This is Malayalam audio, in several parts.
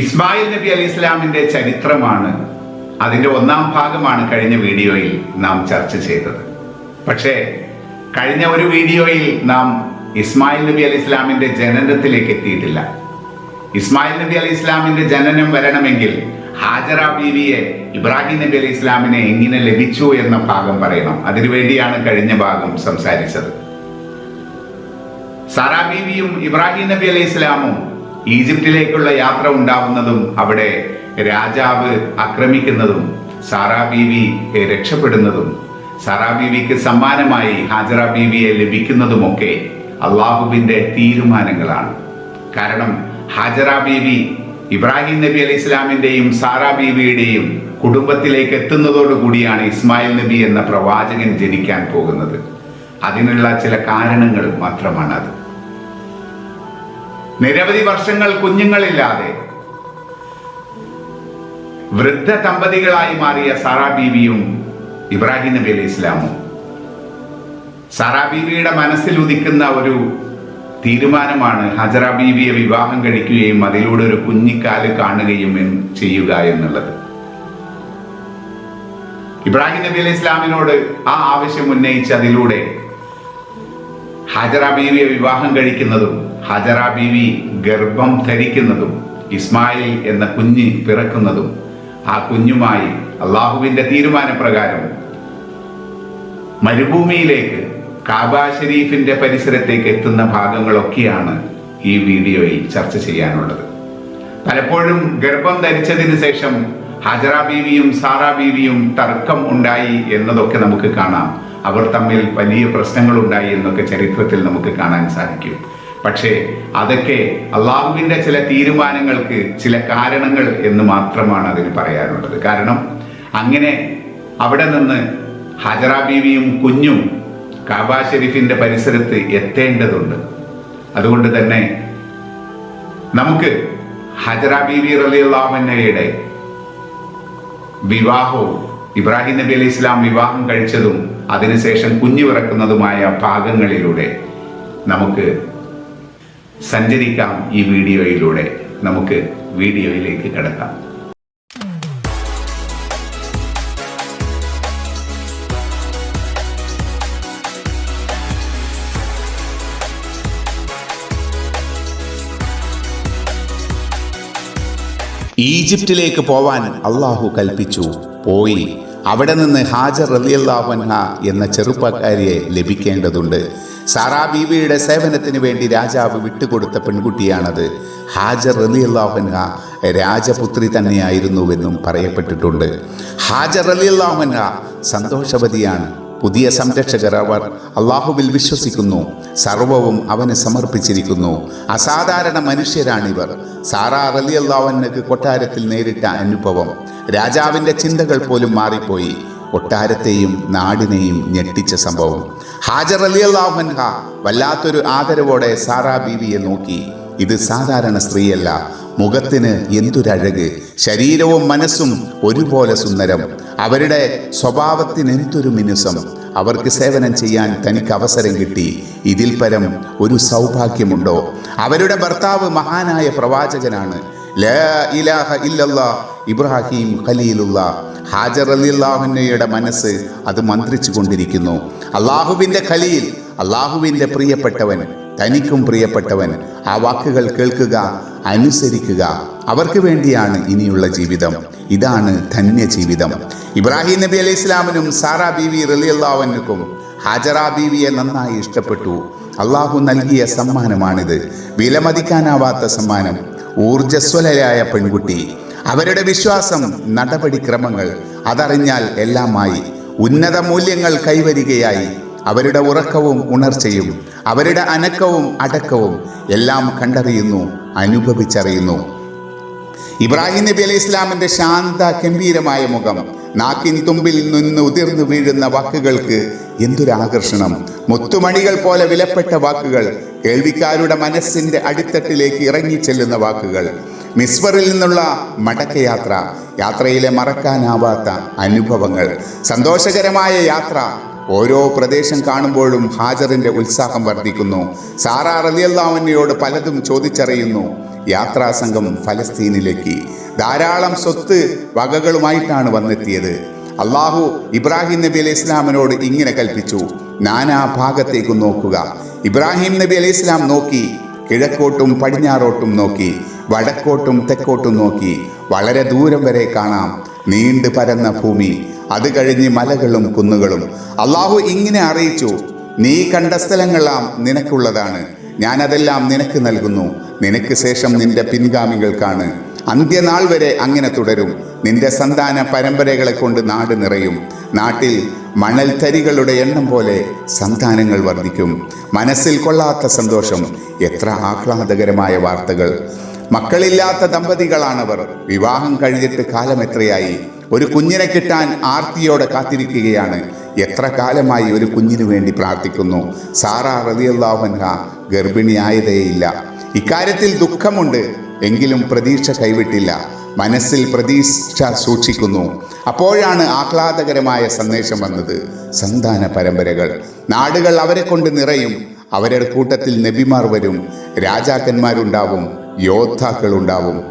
ഇസ്മായിൽ നബി അലി ഇസ്ലാമിന്റെ ചരിത്രമാണ്. അതിന്റെ ഒന്നാം ഭാഗമാണ് കഴിഞ്ഞ വീഡിയോയിൽ നാം ചർച്ച ചെയ്തത്. പക്ഷേ കഴിഞ്ഞ ഒരു വീഡിയോയിൽ നാം ഇസ്മായിൽ നബി അലി ഇസ്ലാമിന്റെ ജനനത്തിലേക്ക് എത്തിയിട്ടില്ല. ഇസ്മായിൽ നബി അലി ഇസ്ലാമിന്റെ ജനനം വരണമെങ്കിൽ ഹാജറ ബീവിയെ ഇബ്രാഹിം നബി അലി ഇസ്ലാമിനെ എങ്ങനെ ലഭിച്ചു എന്ന ഭാഗം പറയണം. അതിനുവേണ്ടിയാണ് കഴിഞ്ഞ ഭാഗം സംസാരിച്ചത്. സാറാ ബീവിയും ഇബ്രാഹിം നബി അലി ഇസ്ലാമും ഈജിപ്തിലേക്കുള്ള യാത്ര ഉണ്ടാവുന്നതും അവിടെ രാജാവ് ആക്രമിക്കുന്നതും സാറാ ബീവി രക്ഷപ്പെടുന്നതും സാറാ ബീവിക്ക് സമ്മാനമായി ഹാജറ ബീവിയെ ലഭിക്കുന്നതുമൊക്കെ അള്ളാഹുബിന്റെ തീരുമാനങ്ങളാണ്. കാരണം ഹാജറ ബീവി ഇബ്രാഹിം നബി അലി ഇസ്ലാമിന്റെയും സാറാ ബീവിയുടെയും കുടുംബത്തിലേക്ക് എത്തുന്നതോടുകൂടിയാണ് ഇസ്മായിൽ നബി എന്ന പ്രവാചകൻ ജനിക്കാൻ പോകുന്നത്. അതിനുള്ള ചില കാരണങ്ങൾ മാത്രമാണ് അത് നിരവധി വർഷങ്ങൾ കുഞ്ഞുങ്ങളില്ലാതെ വൃദ്ധ ദമ്പതികളായി മാറിയ സാറാ ബീവിയും ഇബ്രാഹിം നബി അലൈഹി ഇസ്ലാമും. സാറാ ബീവിയുടെ മനസ്സിൽ ഉദിക്കുന്ന ഒരു തീരുമാനമാണ് ഹജറ ബീവിയെ വിവാഹം കഴിക്കുകയും അതിലൂടെ ഒരു കുഞ്ഞിക്കാൽ കാണുകയും ചെയ്യുക എന്നുള്ളത്. ഇബ്രാഹിം നബി അലൈഹി ഇസ്ലാമിനോട് ആ ആവശ്യം ഉന്നയിച്ച് അതിലൂടെ ഹജറ ബീവിയെ വിവാഹം കഴിക്കുന്നതും ഹജറ ബീവി ഗർഭം ധരിക്കുന്നതും ഇസ്മായിൽ എന്ന കുഞ്ഞ് പിറക്കുന്നതും ആ കുഞ്ഞുമായി അള്ളാഹുവിന്റെ തീരുമാനപ്രകാരം മരുഭൂമിയിലേക്ക് കാബ ഷെരീഫിന്റെ പരിസരത്തേക്ക് എത്തുന്ന ഭാഗങ്ങളൊക്കെയാണ് ഈ വീഡിയോയിൽ ചർച്ച ചെയ്യാനുള്ളത്. പലപ്പോഴും ഗർഭം ധരിച്ചതിന് ശേഷം ഹജറ ബീവിയും സാറാ ബീവിയും തർക്കം ഉണ്ടായി എന്നതൊക്കെ നമുക്ക് കാണാം. അവർ തമ്മിൽ വലിയ പ്രശ്നങ്ങൾ ഉണ്ടായി എന്നൊക്കെ ചരിത്രത്തിൽ നമുക്ക് കാണാൻ സാധിക്കും. പക്ഷേ അതൊക്കെ അള്ളാഹുവിന്റെ ചില തീരുമാനങ്ങൾക്ക് ചില കാരണങ്ങൾ എന്ന് മാത്രമാണ് അതിന് പറയാനുള്ളത്. കാരണം അങ്ങനെ അവിടെ നിന്ന് ഹജറ ബീവിയും കുഞ്ഞും കാബ ഷെരീഫിന്റെ പരിസരത്ത് എത്തേണ്ടതുണ്ട്. അതുകൊണ്ട് തന്നെ നമുക്ക് ഹജറ ബീവി റലിയുള്ളാമന്നയുടെ വിവാഹവും ഇബ്രാഹിം നബി അലി ഇസ്ലാം വിവാഹം കഴിച്ചതും അതിനുശേഷം കുഞ്ഞു പിറക്കുന്നതുമായ ഭാഗങ്ങളിലൂടെ നമുക്ക് സഞ്ചരിക്കാം ഈ വീഡിയോയിലൂടെ. നമുക്ക് വീഡിയോയിലേക്ക് കിടക്കാം. ഈജിപ്തിലേക്ക് പോവാൻ അള്ളാഹു കൽപ്പിച്ചു. പോയി. അവിടെ നിന്ന് ഹാജർ റലിയല്ലാഹൻഹ എന്ന ചെറുപ്പക്കാരിയെ ലഭിക്കേണ്ടതുണ്ട്. സാറാ ബീവിയുടെ സേവനത്തിന് വേണ്ടി രാജാവ് വിട്ടുകൊടുത്ത പെൺകുട്ടിയാണത്. ഹാജർ അലി റലിയല്ലാഹൻഹ രാജപുത്രി തന്നെയായിരുന്നുവെന്നും പറയപ്പെട്ടിട്ടുണ്ട്. ഹാജർ അലി റലിയല്ലാഹൻഹ സന്തോഷവതിയാണ്. പുതിയ സംരക്ഷകർ അവർ അള്ളാഹുവിൽ വിശ്വസിക്കുന്നു. സർവവും അവന് സമർപ്പിച്ചിരിക്കുന്നു. അസാധാരണ മനുഷ്യരാണിവർ. സാറാ റലി അള്ളാഹനക്ക് കൊട്ടാരത്തിൽ നേരിട്ട അനുഭവം. രാജാവിന്റെ ചിന്തകൾ പോലും മാറിപ്പോയി. കൊട്ടാരത്തെയും നാടിനെയും ഞെട്ടിച്ച സംഭവം. ഹാജർ അലി അള്ളാഹൻഹ വല്ലാത്തൊരു ആദരവോടെ സാറാ ബീവിയെ നോക്കി. ഇത് സാധാരണ സ്ത്രീയല്ല. മുഖത്തിന് എന്തൊരഴക്. ശരീരവും മനസ്സും ഒരുപോലെ സുന്ദരം. അവരുടെ സ്വഭാവത്തിന് എന്തൊരു മിനുസം. അവർക്ക് സേവനം ചെയ്യാൻ തനിക്ക് അവസരം കിട്ടി. ഇതിൽ പരം ഒരു സൗഭാഗ്യമുണ്ടോ? അവരുടെ ഭർത്താവ് മഹാനായ പ്രവാചകനാണ്. ഇബ്രാഹിം ഖലീലുള്ള. ഹാജർ അലി അലിള്ളാഹുന്നയുടെ മനസ്സ് അത് മന്ത്രിച്ചു കൊണ്ടിരിക്കുന്നു. അള്ളാഹുവിന്റെ ഖലീൽ അള്ളാഹുവിന്റെ പ്രിയപ്പെട്ടവൻ തനിക്കും പ്രിയപ്പെട്ടവൻ ആ വാക്കുകൾ കേൾക്കുക അനുസരിക്കുക. അവർക്ക് വേണ്ടിയാണ് ഇനിയുള്ള ജീവിതം. ഇതാണ് ധന്യ ജീവിതം ഇബ്രാഹിം നബി അലൈഹി ഇസ്ലാമിനും സാറാ ബീവി റലിയല്ലാവനുക്കും ഹാജറ ബീവിയെ നന്നായി ഇഷ്ടപ്പെട്ടു. അള്ളാഹു നൽകിയ സമ്മാനമാണിത്. വിലമതിക്കാനാവാത്ത സമ്മാനം. ഊർജസ്വലരായ പെൺകുട്ടി. അവരുടെ വിശ്വാസം നടപടിക്രമങ്ങൾ അതറിഞ്ഞാൽ എല്ലാമായി ഉന്നത മൂല്യങ്ങൾ കൈവരികയായി അവരുടെ ഉറക്കവും ഉണർച്ചയും അവരുടെ അനക്കവും അടക്കവും എല്ലാം കണ്ടറിയുന്നു അനുഭവിച്ചറിയുന്നു. ഇബ്രാഹിം നബി അലൈഹി ഇസ്ലാമിന്റെ ശാന്ത ഗംഭീരമായ മുഖം നാക്കിൻ തുമ്പിൽ നിന്ന് ഉതിർന്നു വീഴുന്ന വാക്കുകൾക്ക് എന്തൊരാകർഷണം. മുത്തുമണികൾ പോലെ വിലപ്പെട്ട വാക്കുകൾ കേൾവിക്കാരുടെ മനസ്സിന്റെ അടിത്തട്ടിലേക്ക് ഇറങ്ങി ചെല്ലുന്ന വാക്കുകൾ. മിസ്വറിൽ നിന്നുള്ള മടക്കയാത്ര യാത്രയിലെ മറക്കാനാവാത്ത അനുഭവങ്ങൾ സന്തോഷകരമായ യാത്ര. ഓരോ പ്രദേശം കാണുമ്പോഴും ഹാജറിന്റെ ഉത്സാഹം വർദ്ധിക്കുന്നു. സാറ റലിയല്ലാവന്നയോട് പലതും ചോദിച്ചറിയുന്നു. യാത്രാ സംഘം ഫലസ്തീനിലേക്ക്. ധാരാളം സ്വത്ത് വകകളുമായിട്ടാണ് വന്നെത്തിയത്. അള്ളാഹു ഇബ്രാഹിം നബി അലൈഹി ഇസ്ലാമിനോട് ഇങ്ങനെ കൽപ്പിച്ചു. നാനാ ഭാഗത്തേക്കും നോക്കുക. ഇബ്രാഹിം നബി അലൈഹി ഇസ്ലാം നോക്കി. കിഴക്കോട്ടും പടിഞ്ഞാറോട്ടും നോക്കി വടക്കോട്ടും തെക്കോട്ടും നോക്കി വളരെ ദൂരം വരെ കാണാം നീണ്ടു പരന്ന ഭൂമി. അത് കഴിഞ്ഞ് മലകളും കുന്നുകളും. അള്ളാഹു ഇങ്ങനെ അറിയിച്ചു നീ കണ്ട സ്ഥലങ്ങളെല്ലാം നിനക്കുള്ളതാണ്. ഞാനതെല്ലാം നിനക്ക് നൽകുന്നു. നിനക്ക് ശേഷം നിന്റെ പിൻഗാമികൾക്കാണ്. അന്ത്യനാൾ വരെ അങ്ങനെ തുടരും. നിന്റെ സന്താന പരമ്പരകളെ കൊണ്ട് നാട് നിറയും. നാട്ടിൽ മണൽത്തരികളുടെ എണ്ണം പോലെ സന്താനങ്ങൾ വർദ്ധിക്കും. മനസ്സിൽ കൊള്ളാത്ത സന്തോഷം. എത്ര ആഹ്ലാദകരമായ വാർത്തകൾ. മക്കളില്ലാത്ത ദമ്പതികളാണവർ. വിവാഹം കഴിഞ്ഞിട്ട് കാലം എത്രയായി? ഒരു കുഞ്ഞിനെ കിട്ടാൻ ആർത്തിയോടെ കാത്തിരിക്കുകയാണ്. എത്ര കാലമായി ഒരു കുഞ്ഞിനു വേണ്ടി പ്രാർത്ഥിക്കുന്നു? സാറ റതിയല്ലാഹൻഹ ഗർഭിണിയായതേയില്ല. ഇക്കാര്യത്തിൽ ദുഃഖമുണ്ട്. എങ്കിലും പ്രതീക്ഷ കൈവിട്ടില്ല. മനസ്സിൽ പ്രതീക്ഷ സൂക്ഷിക്കുന്നു. അപ്പോഴാണ് ആഹ്ലാദകരമായ സന്ദേശം വന്നത്. സന്താന പരമ്പരകൾ. നാടുകൾ അവരെ കൊണ്ട് നിറയും. അവരുടെ കൂട്ടത്തിൽ നബിമാർ വരും. രാജാക്കന്മാരുണ്ടാവും. യോദ്ധാക്കളുണ്ടാവും.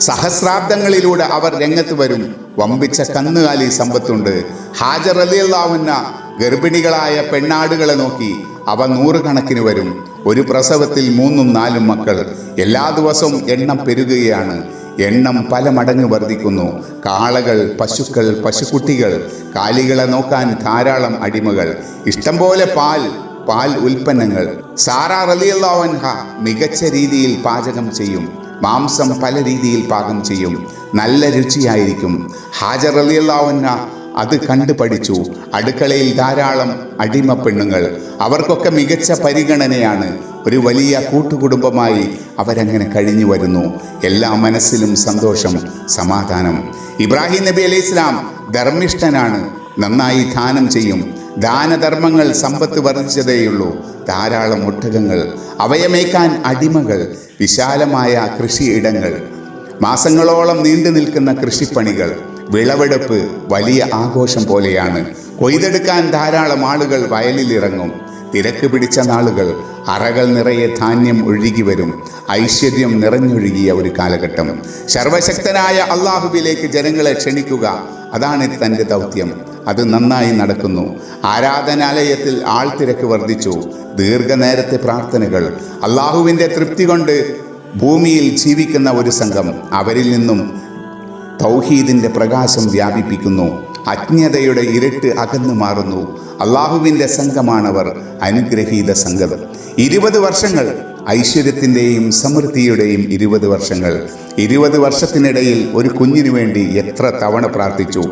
സഹസ്രാബ്ദങ്ങളിലൂടെ അവർ രംഗത്ത് വരും. വമ്പിച്ച കന്നുകാലി സമ്പത്തുണ്ട്. ഹാജർ അലിയല്ലാവുന്ന ഗർഭിണികളായ പെണ്ണാടുകളെ നോക്കി അവ നൂറുകണക്കിന് വരും. ഒരു പ്രസവത്തിൽ മൂന്നും നാലും മക്കൾ എല്ലാ ദിവസവും എണ്ണം പെരുകുകയാണ്. എണ്ണം പല മടങ്ങ് വർദ്ധിക്കുന്നു. കാളകൾ പശുക്കൾ പശുക്കുട്ടികൾ കാലികളെ നോക്കാൻ ധാരാളം അടിമകൾ. ഇഷ്ടംപോലെ പാൽ പാൽ ഉൽപ്പന്നങ്ങൾ. സാറ റലിയല്ലാവൻഹ മികച്ച രീതിയിൽ പാചകം ചെയ്യും. മാംസം പല രീതിയിൽ പാകം ചെയ്യും. നല്ല രുചിയായിരിക്കും. ഹാജർ റലിയല്ലാവൻഹ അത് കണ്ടു പഠിച്ചു. അടുക്കളയിൽ ധാരാളം അടിമ പെണ്ണുങ്ങൾ. അവർക്കൊക്കെ മികച്ച പരിഗണനയാണ്. ഒരു വലിയ കൂട്ടുകുടുംബമായി അവരങ്ങനെ കഴിഞ്ഞു വരുന്നു. എല്ലാ മനസ്സിലും സന്തോഷം സമാധാനം. ഇബ്രാഹിം നബി അലൈഹി ഇസ്ലാം ധർമ്മിഷ്ഠനാണ്. നന്നായി ദാനം ചെയ്യും. ദാനധർമ്മങ്ങൾ സമ്പത്ത് വർദ്ധിച്ചതേയുള്ളൂ. ധാരാളം ഒട്ടകങ്ങൾ അവയമേക്കാൻ അടിമകൾ വിശാലമായ കൃഷിയിടങ്ങൾ മാസങ്ങളോളം നീണ്ടു നിൽക്കുന്ന കൃഷിപ്പണികൾ. വിളവെടുപ്പ് വലിയ ആഘോഷം പോലെയാണ്. കൊയ്തെടുക്കാൻ ധാരാളം ആളുകൾ വയലിൽ ഇറങ്ങും തിരക്ക് പിടിച്ച നാളുകൾ അറകൾ നിറയെ ധാന്യം ഒഴുകി വരും. ഐശ്വര്യം നിറഞ്ഞൊഴുകിയ ഒരു കാലഘട്ടം. സർവശക്തനായ അള്ളാഹുബിലേക്ക് ജനങ്ങളെ ക്ഷണിക്കുക അതാണ് തന്റെ ദൗത്യം. അത് നന്നായി നടക്കുന്നു. ആരാധനാലയത്തിൽ ആൾ തിരക്ക് വർദ്ധിച്ചു. ദീർഘനേരത്തെ പ്രാർത്ഥനകൾ. അള്ളാഹുവിന്റെ തൃപ്തി കൊണ്ട് ഭൂമിയിൽ ജീവിക്കുന്ന ഒരു സംഘം. അവരിൽ നിന്നും തൗഹീദിന്റെ പ്രകാശം വ്യാപിപ്പിക്കുന്നു. അജ്ഞതയുടെ ഇരുട്ട് അകന്നു മാറുന്നു. അള്ളാഹുവിന്റെ സംഘമാണവർ അനുഗ്രഹീത സംഘം. ഇരുപത് വർഷങ്ങൾ ഐശ്വര്യത്തിന്റെയും സമൃദ്ധിയുടെയും ഇരുപത് വർഷങ്ങൾ. ഇരുപത് വർഷത്തിനിടയിൽ ഒരു കുഞ്ഞിനു വേണ്ടി എത്ര തവണ പ്രാർത്ഥിച്ചു.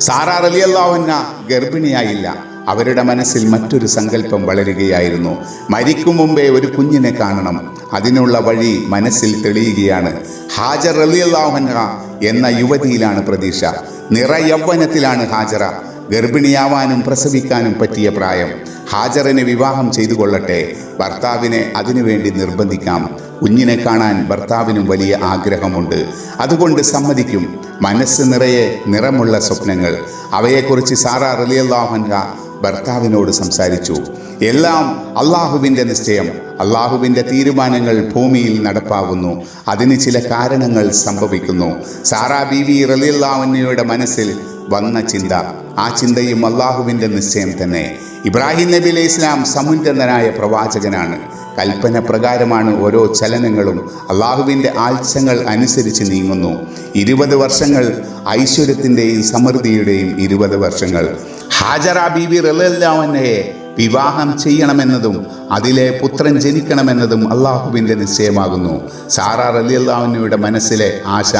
സാറാ റലിയല്ലാവന്ന ഗർഭിണിയായില്ല. അവരുടെ മനസ്സിൽ മറ്റൊരു സങ്കല്പം വളരുകയായിരുന്നു. മരിക്കും മുമ്പേ ഒരു കുഞ്ഞിനെ കാണണം. അതിനുള്ള വഴി മനസ്സിൽ തെളിയുകയാണ്. ഹാജർ റലിയല്ലാഹന്ന എന്ന യുവതിയിലാണ് പ്രതീക്ഷ. നിറയൗവനത്തിലാണ് ഹാജറ. ഗർഭിണിയാവാനും പ്രസവിക്കാനും പറ്റിയ പ്രായം. ഹാജറിനെ വിവാഹം ചെയ്തു കൊള്ളട്ടെ. ഭർത്താവിനെ അതിനുവേണ്ടി നിർബന്ധിക്കാം. കുഞ്ഞിനെ കാണാൻ ഭർത്താവിനും വലിയ ആഗ്രഹമുണ്ട്. അതുകൊണ്ട് സമ്മതിക്കും. മനസ്സ് നിറയെ നിറമുള്ള സ്വപ്നങ്ങൾ. അവയെക്കുറിച്ച് സാറാ റലിയല്ലാഹൻഹ ഭർത്താവിനോട് സംസാരിച്ചു. എല്ലാം അള്ളാഹുവിന്റെ നിശ്ചയം. അള്ളാഹുവിന്റെ തീരുമാനങ്ങൾ ഭൂമിയിൽ നടപ്പാകുന്നു. അതിന് ചില കാരണങ്ങൾ സംഭവിക്കുന്നു. സാറാ ബീവി റലിയുള്ളവന്നയുടെ മനസ്സിൽ വന്ന ചിന്ത. ആ ചിന്തയും അള്ളാഹുവിന്റെ നിശ്ചയം തന്നെ. ഇബ്രാഹിം നബി അലൈഹി ഇസ്ലാം സമുന്നതനായ പ്രവാചകനാണ്. കൽപ്പന പ്രകാരമാണ് ഓരോ ചലനങ്ങളും അള്ളാഹുവിന്റെ ആഴ്ചകൾ അനുസരിച്ച് നീങ്ങുന്നു. ഇരുപത് വർഷങ്ങൾ ഐശ്വര്യത്തിന്റെയും സമൃദ്ധിയുടെയും ഇരുപത് വർഷങ്ങൾ. ഹാജറ ബീബി റലല്ലാവന്നയെ വിവാഹം ചെയ്യണമെന്നതും അതിലെ പുത്രൻ ജനിക്കണമെന്നതും അള്ളാഹുവിന്റെ നിശ്ചയമാകുന്നു. സാറ റലിയല്ലാവന്നയുടെ മനസ്സിലെ ആശ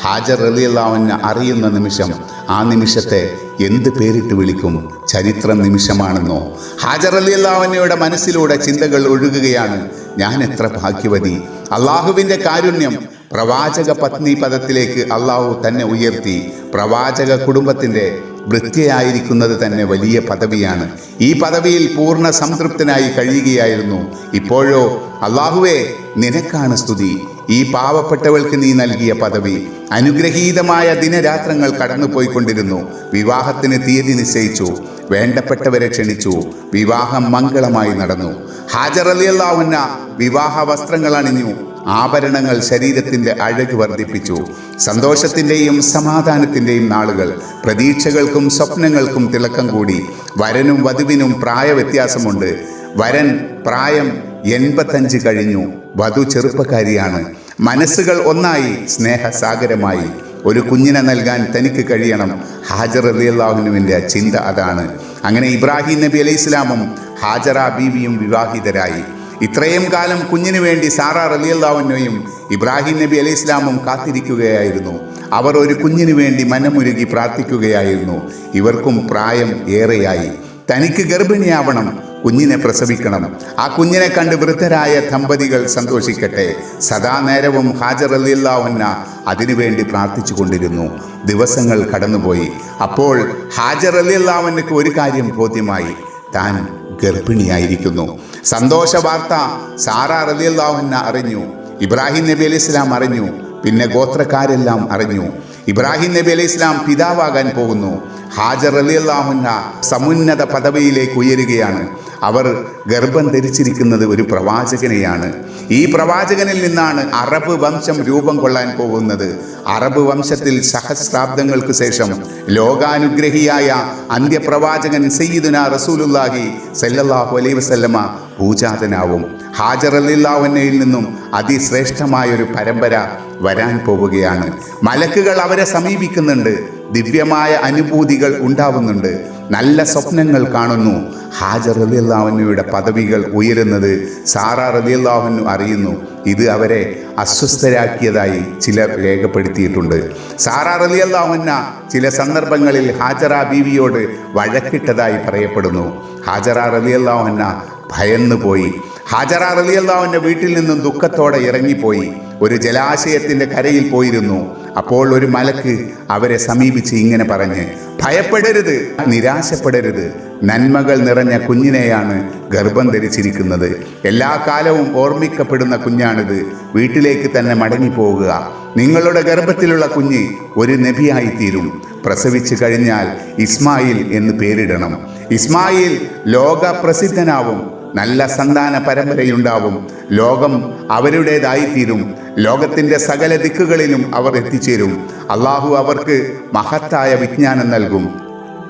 ഹാജർ റലിയല്ലാവന്ന അറിയുന്ന നിമിഷം ആ നിമിഷത്തെ എന്ത് പേരിട്ട് വിളിക്കും? ചരിത്ര നിമിഷമാണെന്നോ? ഹാജർ അലിയല്ലാവന്നയുടെ മനസ്സിലൂടെ ചിന്തകൾ ഒഴുകുകയാണ്. ഞാൻ എത്ര ഭാഗ്യവതി. അള്ളാഹുവിന്റെ കാരുണ്യം പ്രവാചക പത്നി പദത്തിലേക്ക് അള്ളാഹു തന്നെ ഉയർത്തി. പ്രവാചക കുടുംബത്തിന്റെ വൃത്തിയായിരിക്കുന്നത് തന്നെ വലിയ പദവിയാണ്. ഈ പദവിയിൽ പൂർണ സംതൃപ്തനായി കഴിയുകയായിരുന്നു. ഇപ്പോഴോ അള്ളാഹുവേ നിനക്കാണ് സ്തുതി. ഈ പാവപ്പെട്ടവൾക്ക് നീ നൽകിയ പദവി. അനുഗ്രഹീതമായ ദിനരാത്രങ്ങൾ കടന്നുപോയിക്കൊണ്ടിരുന്നു. വിവാഹത്തിന് തീയതി നിശ്ചയിച്ചു. വേണ്ടപ്പെട്ടവരെ ക്ഷണിച്ചു. വിവാഹം മംഗളമായി നടന്നു. ഹാജർ അലി അള്ളാഹുന്ന വിവാഹ വസ്ത്രങ്ങൾ അണിഞ്ഞു. ആഭരണങ്ങൾ ശരീരത്തിന്റെ അഴക് വർദ്ധിപ്പിച്ചു. സന്തോഷത്തിന്റെയും സമാധാനത്തിന്റെയും നാളുകൾ. പ്രതീക്ഷകൾക്കും സ്വപ്നങ്ങൾക്കും തിളക്കം കൂടി. വരനും വധുവിനും പ്രായ വ്യത്യാസമുണ്ട് വരൻ പ്രായം എൺപത്തഞ്ച് കഴിഞ്ഞു. വധു ചെറുപ്പക്കാരിയാണ്. മനസ്സുകൾ ഒന്നായി. സ്നേഹസാഗരമായി. ഒരു കുഞ്ഞിനെ നൽകാൻ തനിക്ക് കഴിയണം. ഹാജർ അലിയല്ലാഹുനുവിന്റെ ചിന്ത അതാണ്. അങ്ങനെ ഇബ്രാഹിം നബി അലൈഹി ഇസ്ലാമും ഹാജറ ബീവിയും വിവാഹിതരായി. ഇത്രയും കാലം കുഞ്ഞിനു വേണ്ടി സാറ റലിയല്ലാവുന്നയും ഇബ്രാഹിം നബി അലൈഹി ഇസ്ലാമും കാത്തിരിക്കുകയായിരുന്നു. അവർ ഒരു കുഞ്ഞിനു വേണ്ടി മനമുരുകി പ്രാർത്ഥിക്കുകയായിരുന്നു. ഇവർക്കും പ്രായം ഏറെയായി. തനിക്ക് ഗർഭിണിയാവണം. കുഞ്ഞിനെ പ്രസവിക്കണം. ആ കുഞ്ഞിനെ കണ്ട് വൃദ്ധരായ ദമ്പതികൾ സന്തോഷിക്കട്ടെ. സദാ നേരവും ഹാജർ അലിയല്ലാവുന്ന അതിനുവേണ്ടി പ്രാർത്ഥിച്ചു കൊണ്ടിരുന്നു. ദിവസങ്ങൾ കടന്നുപോയി. അപ്പോൾ ഹാജർ അലിയല്ലാവനക്ക് ഒരു കാര്യം ബോധ്യമായി. താൻ ഗർഭിണിയായിരിക്കുന്നു. സന്തോഷ വാർത്ത സാറ റലിയല്ലാഹുന്ന അറിഞ്ഞു. ഇബ്രാഹിം നബി അലൈഹി ഇസ്ലാം അറിഞ്ഞു. പിന്നെ ഗോത്രക്കാരെല്ലാം അറിഞ്ഞു. ഇബ്രാഹിം നബി അലൈഹി ഇസ്ലാം പിതാവാകാൻ പോകുന്നു. ഹാജർ അലി അള്ളാഹുന്ന സമുന്നത പദവിയിലേക്ക് ഉയരുകയാണ്. അവർ ഗർഭം ധരിച്ചിരിക്കുന്നത് ഒരു പ്രവാചകനെയാണ്. ഈ പ്രവാചകനിൽ നിന്നാണ് അറബ് വംശം രൂപം കൊള്ളാൻ പോകുന്നത്. അറബ് വംശത്തിൽ സഹസ്രാബ്ദങ്ങൾക്ക് ശേഷം ലോകാനുഗ്രഹിയായ അന്ത്യപ്രവാചകൻ സയ്യിദുന റസൂലുല്ലാഹി സല്ലല്ലാഹു അലൈ വസല്ലമ പൂജാതനാവും ഹാജർ അലില്ലാവന്നയിൽ നിന്നും അതിശ്രേഷ്ഠമായൊരു പരമ്പര വരാൻ പോവുകയാണ്. മലക്കുകൾ അവരെ സമീപിക്കുന്നുണ്ട്. ദിവ്യമായ അനുഭൂതികൾ ഉണ്ടാവുന്നുണ്ട്. നല്ല സ്വപ്നങ്ങൾ കാണുന്നു. ഹാജർ അലിയല്ലാഹുവിയുടെ പദവികൾ ഉയരുന്നത് സാറ റലിയല്ലാഹുനു അറിയുന്നു. ഇത് അവരെ അസ്വസ്ഥരാക്കിയതായി ചിലർ രേഖപ്പെടുത്തിയിട്ടുണ്ട്. സാറ റലിയല്ലാഹുന്ന ചില സന്ദർഭങ്ങളിൽ ഹാജറ ബീവിയോട് വഴക്കിട്ടതായി പറയപ്പെടുന്നു. ഹാജറ റലിയല്ലാഹുന്ന ഭയന്നു പോയി ഹാജറ റലിയല്ലാവിന്റെ വീട്ടിൽ നിന്നും ദുഃഖത്തോടെ ഇറങ്ങിപ്പോയി. ഒരു ജലാശയത്തിന്റെ കരയിൽ പോയിരുന്നു. അപ്പോൾ ഒരു മലക്ക് അവരെ സമീപിച്ച് ഇങ്ങനെ പറഞ്ഞ് ഭയപ്പെടരുത് നിരാശപ്പെടരുത്. നന്മകൾ നിറഞ്ഞ കുഞ്ഞിനെയാണ് ഗർഭം ധരിച്ചിരിക്കുന്നത്. എല്ലാ കാലവും ഓർമ്മിക്കപ്പെടുന്ന കുഞ്ഞാണിത്. വീട്ടിലേക്ക് തന്നെ മടങ്ങിപ്പോകുക നിങ്ങളുടെ ഗർഭത്തിലുള്ള കുഞ്ഞ് ഒരു നബിയായിത്തീരും. പ്രസവിച്ചു കഴിഞ്ഞാൽ ഇസ്മായിൽ എന്ന് പേരിടണം. ഇസ്മായിൽ ലോക പ്രസിദ്ധനാവും നല്ല സന്താന പരമ്പരയുണ്ടാവും ലോകം അവരുടേതായിത്തീരും. ലോകത്തിന്റെ സകല ദിക്കുകളിലും അവർ എത്തിച്ചേരും. അള്ളാഹു അവർക്ക് മഹത്തായ വിജ്ഞാനം നൽകും.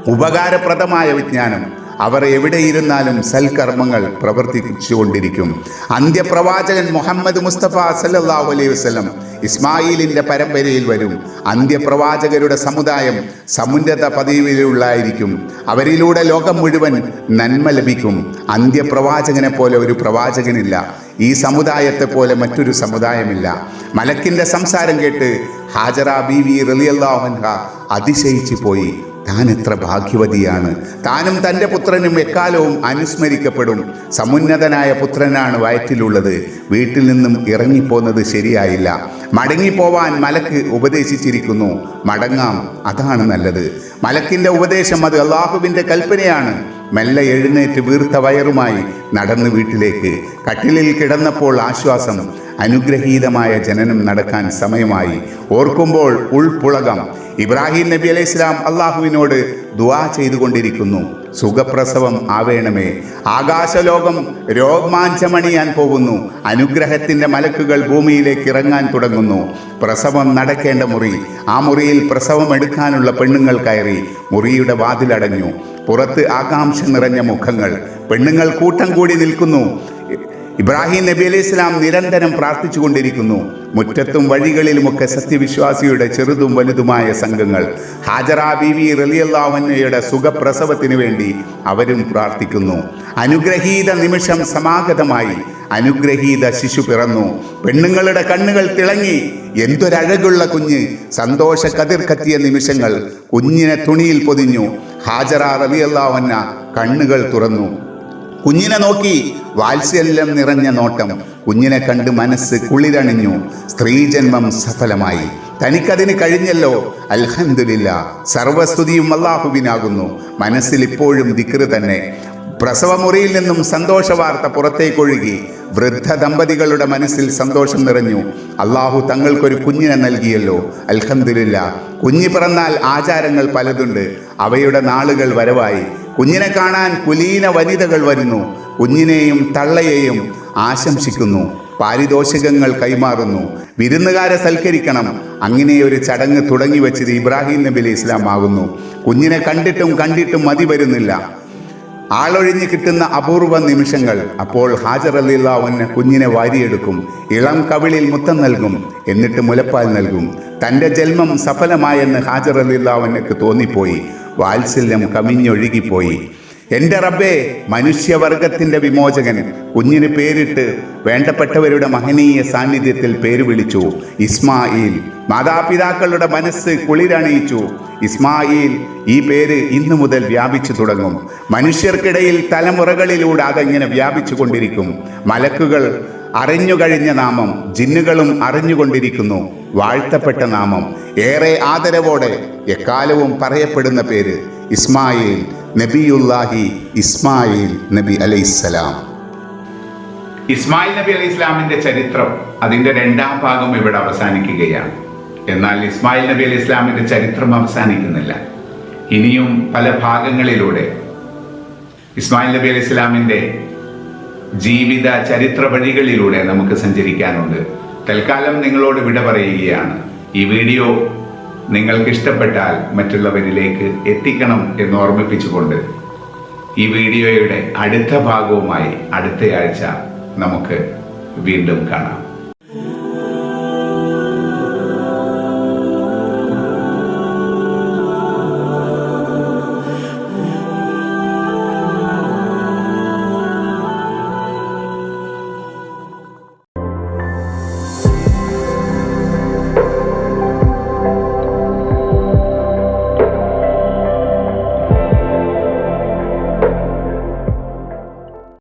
ഉപകാരപ്രദമായ വിജ്ഞാനം. അവർ എവിടെയിരുന്നാലും സൽക്കർമ്മങ്ങൾ പ്രവർത്തിച്ചുകൊണ്ടിരിക്കും. അന്ത്യപ്രവാചകൻ മുഹമ്മദ് മുസ്തഫ സല്ലല്ലാഹു അലൈഹി വസ്ലം ഇസ്മായിലിന്റെ പരമ്പരയിൽ വരും. അന്ത്യപ്രവാചകരുടെ സമുദായം സമുന്നത പദവിയിലുള്ളായിരിക്കും അവരിലൂടെ ലോകം മുഴുവൻ നന്മ ലഭിക്കും. അന്ത്യപ്രവാചകനെ പോലെ ഒരു പ്രവാചകനില്ല. ഈ സമുദായത്തെ പോലെ മറ്റൊരു സമുദായമില്ല. മലക്കിന്റെ സംസാരം കേട്ട് ഹാജറ ബീവി റലിയല്ലാഹൻഹ അതിശയിച്ചു പോയി താൻ എത്ര ഭാഗ്യവതിയാണ്. താനും തന്റെ പുത്രനും എക്കാലവും അനുസ്മരിക്കപ്പെടും. സമുന്നതനായ പുത്രനാണ് വയറ്റിലുള്ളത്. വീട്ടിൽ നിന്നും ഇറങ്ങിപ്പോന്നത് ശരിയായില്ല. മടങ്ങിപ്പോവാൻ മലക്ക് ഉപദേശിച്ചിരിക്കുന്നു. മടങ്ങാം അതാണ് നല്ലത്. മലക്കിന്റെ ഉപദേശം അത് അള്ളാഹുവിന്റെ കൽപ്പനയാണ്. മെല്ലെ എഴുന്നേറ്റ് വീർത്ത വയറുമായി നടന്ന് വീട്ടിലേക്ക്. കട്ടിലിൽ കിടന്നപ്പോൾ ആശ്വാസം. അനുഗ്രഹീതമായ ജനനം നടക്കാൻ സമയമായി. ഓർക്കുമ്പോൾ ഉൾപ്പുളകം ഇബ്രാഹിം നബി അലൈഹി ഇസ്ലാം അള്ളാഹുവിനോട് ദുവാ ചെയ്തുകൊണ്ടിരിക്കുന്നു. സുഖപ്രസവം ആവേണമേ. ആകാശലോകം രോമാഞ്ചമണിയാൻ പോകുന്നു. അനുഗ്രഹത്തിന്റെ മലക്കുകൾ ഭൂമിയിലേക്ക് ഇറങ്ങാൻ തുടങ്ങുന്നു. പ്രസവം നടക്കേണ്ട മുറി. ആ മുറിയിൽ പ്രസവം എടുക്കാനുള്ള പെണ്ണുങ്ങൾ കയറി മുറിയുടെ വാതിലടഞ്ഞു. പുറത്ത് ആകാംക്ഷ നിറഞ്ഞ മുഖങ്ങൾ. പെണ്ണുങ്ങൾ കൂട്ടം കൂടി നിൽക്കുന്നു. ഇബ്രാഹിം നബി അലൈഹി ഇസ്ലാം നിരന്തരം പ്രാർത്ഥിച്ചുകൊണ്ടിരിക്കുന്നു. മുറ്റത്തും വഴികളിലുമൊക്കെ സത്യവിശ്വാസിയുടെ ചെറുതും വലുതുമായ സംഘങ്ങൾ. ഹാജറ ബിവി റലിയല്ലാവന്നയുടെ സുഖപ്രസവത്തിനു വേണ്ടി അവരും പ്രാർത്ഥിക്കുന്നു. അനുഗ്രഹീത നിമിഷം സമാഗതമായി അനുഗ്രഹീത ശിശു പിറന്നു. പെണ്ണുങ്ങളുടെ കണ്ണുകൾ തിളങ്ങി എന്തൊരഴകുള്ള കുഞ്ഞ്. സന്തോഷ കതിർ കത്തിയ നിമിഷങ്ങൾ കുഞ്ഞിനെ തുണിയിൽ പൊതിഞ്ഞു. ഹാജറ റലിയല്ലാവന്ന കണ്ണുകൾ തുറന്നു. കുഞ്ഞിനെ നോക്കി വാത്സല്യം നിറഞ്ഞ നോട്ടം. കുഞ്ഞിനെ കണ്ട് മനസ്സ് കുളിരണിഞ്ഞു. സ്ത്രീജന്മം സഫലമായി. തനിക്കതിന് കഴിഞ്ഞല്ലോ. അൽഹന്ദില്ല സർവസ്തുതിയും അള്ളാഹുവിനാകുന്നു മനസ്സിൽ ഇപ്പോഴും ദിക്റ് തന്നെ. പ്രസവമുറിയിൽ നിന്നും സന്തോഷ വാർത്ത പുറത്തേക്കൊഴുകി. വൃദ്ധ ദമ്പതികളുടെ മനസ്സിൽ സന്തോഷം നിറഞ്ഞു. അള്ളാഹു തങ്ങൾക്കൊരു കുഞ്ഞിനെ നൽകിയല്ലോ. അൽഹന്ദില്ല കുഞ്ഞി പിറന്നാൽ ആചാരങ്ങൾ പലതുണ്ട്. അവയുടെ നാളുകൾ വരവായി. കുഞ്ഞിനെ കാണാൻ കുലീന വനിതകൾ വരുന്നു. കുഞ്ഞിനെയും തള്ളയെയും ആശംസിക്കുന്നു. പാരിതോഷികങ്ങൾ കൈമാറുന്നു. വിരുന്നുകാരെ സൽക്കരിക്കണം. അങ്ങനെ ഒരു ചടങ്ങ് തുടങ്ങി വെച്ചത് ഇബ്രാഹിം നബി അലി ഇസ്ലാം ആകുന്നു. കുഞ്ഞിനെ കണ്ടിട്ടും കണ്ടിട്ടും മതി വരുന്നില്ല. ആളൊഴിഞ്ഞ് കിട്ടുന്ന അപൂർവ നിമിഷങ്ങൾ അപ്പോൾ ഹാജർ അലിള്ളാവന് കുഞ്ഞിനെ വാരിയെടുക്കും. ഇളം കവിളിൽ മുത്തം നൽകും. എന്നിട്ട് മുലപ്പാൽ നൽകും. തന്റെ ജന്മം സഫലമായെന്ന് ഹാജർ അലിള്ളാവനക്ക് തോന്നിപ്പോയി. വാത്സല്യം കവിഞ്ഞൊഴുകിപ്പോയി എന്റെ റബ്ബേ മനുഷ്യവർഗത്തിന്റെ വിമോചകൻ. കുഞ്ഞിന് പേരിട്ട് വേണ്ടപ്പെട്ടവരുടെ മഹനീയ സാന്നിധ്യത്തിൽ പേര് വിളിച്ചു. ഇസ്മായിൽ. മാതാപിതാക്കളുടെ മനസ്സ് കുളിരണിയിച്ചു. ഇസ്മായിൽ ഈ പേര് ഇന്നു മുതൽ വ്യാപിച്ചു തുടങ്ങും. മനുഷ്യർക്കിടയിൽ തലമുറകളിലൂടെ അതങ്ങനെ വ്യാപിച്ചു കൊണ്ടിരിക്കും. മലക്കുകൾ അറിഞ്ഞുകഴിഞ്ഞ നാമം ജിന്നുകളും അറിഞ്ഞുകൊണ്ടിരിക്കുന്നു വാഴ്ത്തപ്പെട്ട നാമം. ഏറെ ആദരവോടെ എക്കാലവും പറയപ്പെടുന്ന പേര് ഇസ്മായിൽ. നബിയുല്ലാഹി ഇസ്മായിൽ നബി അലൈഹിസ്സലാം. ഇസ്മായിൽ നബി അലൈഹി ഇസ്ലാമിന്റെ ചരിത്രം അതിന്റെ രണ്ടാം ഭാഗം ഇവിടെ അവസാനിക്കുകയാണ്. എന്നാൽ ഇസ്മായിൽ നബി അലൈഹി ഇസ്ലാമിന്റെ ചരിത്രം അവസാനിക്കുന്നില്ല. ഇനിയും പല ഭാഗങ്ങളിലൂടെ ഇസ്മായിൽ നബി അലൈഹി ഇസ്ലാമിന്റെ ജീവിത ചരിത്ര വഴികളിലൂടെ നമുക്ക് സഞ്ചരിക്കാനുണ്ട്. തൽക്കാലം നിങ്ങളോട് വിട പറയുകയാണ്. ഈ വീഡിയോ നിങ്ങൾക്ക് ഇഷ്ടപ്പെട്ടാൽ മറ്റുള്ളവരിലേക്ക് എത്തിക്കണം എന്ന് ഓർമ്മിപ്പിച്ചുകൊണ്ട് ഈ വീഡിയോയുടെ അടുത്ത ഭാഗവുമായി അടുത്തയാഴ്ച നമുക്ക് വീണ്ടും കാണാം.